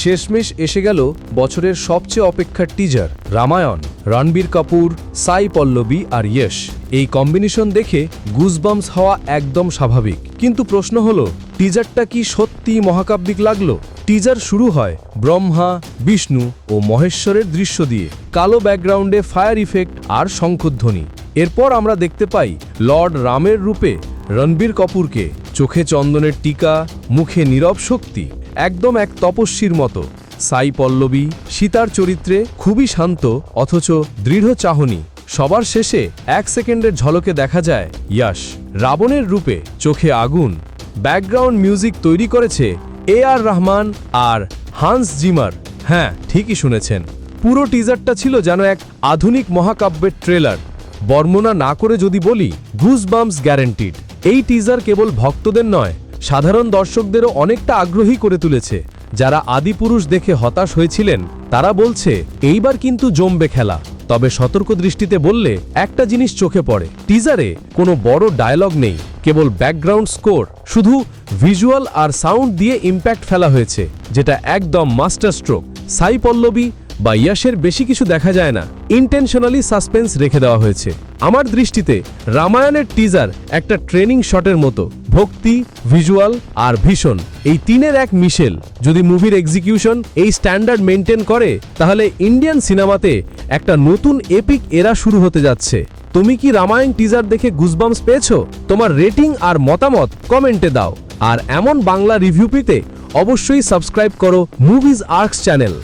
শেষমেশ এসে গেল বছরের সবচেয়ে অপেক্ষার টিজার রামায়ণ। রণবীর কাপুর, সাই পল্লবী আর ইয়শ। এই কম্বিনেশন দেখে গুজবামস হওয়া একদম স্বাভাবিক। কিন্তু প্রশ্ন হলো টিজারটা কি সত্যি মহাকাব্যিক লাগল? টিজার শুরু হয় ব্রহ্মা, বিষ্ণু ও মহেশ্বরের দৃশ্য দিয়ে। কালো ব্যাকগ্রাউন্ডে ফায়ার ইফেক্ট আর শঙ্খধ্বনি এরপর আমরা দেখতে পাই লর্ড রামের রূপে রণবীর কাপুরকে চোখে চন্দনের টিকা, মুখে নীরব শক্তি। একদম এক তপস্বীর মতো। সাই পল্লবী সীতার চরিত্রে খুবই শান্ত, অথচ দৃঢ় চাহনি। সবার শেষে এক সেকেন্ডের ঝলকে দেখা যায় ইয়াশ। রাবণের রূপে চোখে আগুন। ব্যাকগ্রাউন্ড মিউজিক তৈরি করেছে এ আর রহমান আর হান্স জিমার। হ্যাঁ ঠিকই শুনেছেন। পুরো টিজারটা ছিল যেন এক আধুনিক মহাকাব্যের ট্রেলার। বর্ণনা না করে যদি বলি ঘুস বামস গ্যারেন্টিড এই টিজার কেবল ভক্তদের নয় সাধারণ দর্শকদেরও অনেকটা আগ্রহী করে তুলেছে। যারা আদিপুরুষ দেখে হতাশ হয়েছিলেন, তারা বলছে, এইবার কিন্তু জমবে খেলা। তবে সতর্ক দৃষ্টিতে বললে, একটা জিনিস চোখে পড়ে। টিজারে কোনো বড় ডায়লগ নেই, কেবল ব্যাকগ্রাউন্ড স্কোর। শুধু ভিজুয়াল আর সাউন্ড দিয়ে ইম্প্যাক্ট ফেলা হয়েছে, যেটা একদম মাস্টার স্ট্রোক সাই পল্লবী বা ইয়াসের বেশি কিছু দেখা যায় না ইন্টেনশনালি সাসপেন্স রেখে দেওয়া হয়েছে। আমার দৃষ্টিতে রামায়ণের টিজার একটা ট্রেনিং শটের মতো, ভক্তি ভিজুয়াল আর ভীষণ। এই তিনের এক মিশেল, যদি মুভির এক্সিকিউশন এই স্ট্যান্ডার্ড মেনটেন করে, তাহলে ইন্ডিয়ান সিনেমাতে একটা নতুন এপিক এরা শুরু হতে যাচ্ছে। তুমি কি রামায়ণ টিজার দেখে গুজবামস পেয়েছ? তোমার রেটিং আর মতামত কমেন্টে দাও। আর এমন বাংলা রিভিউ পেতে অবশ্যই সাবস্ক্রাইব করো মুভিজ আর্কস চ্যানেল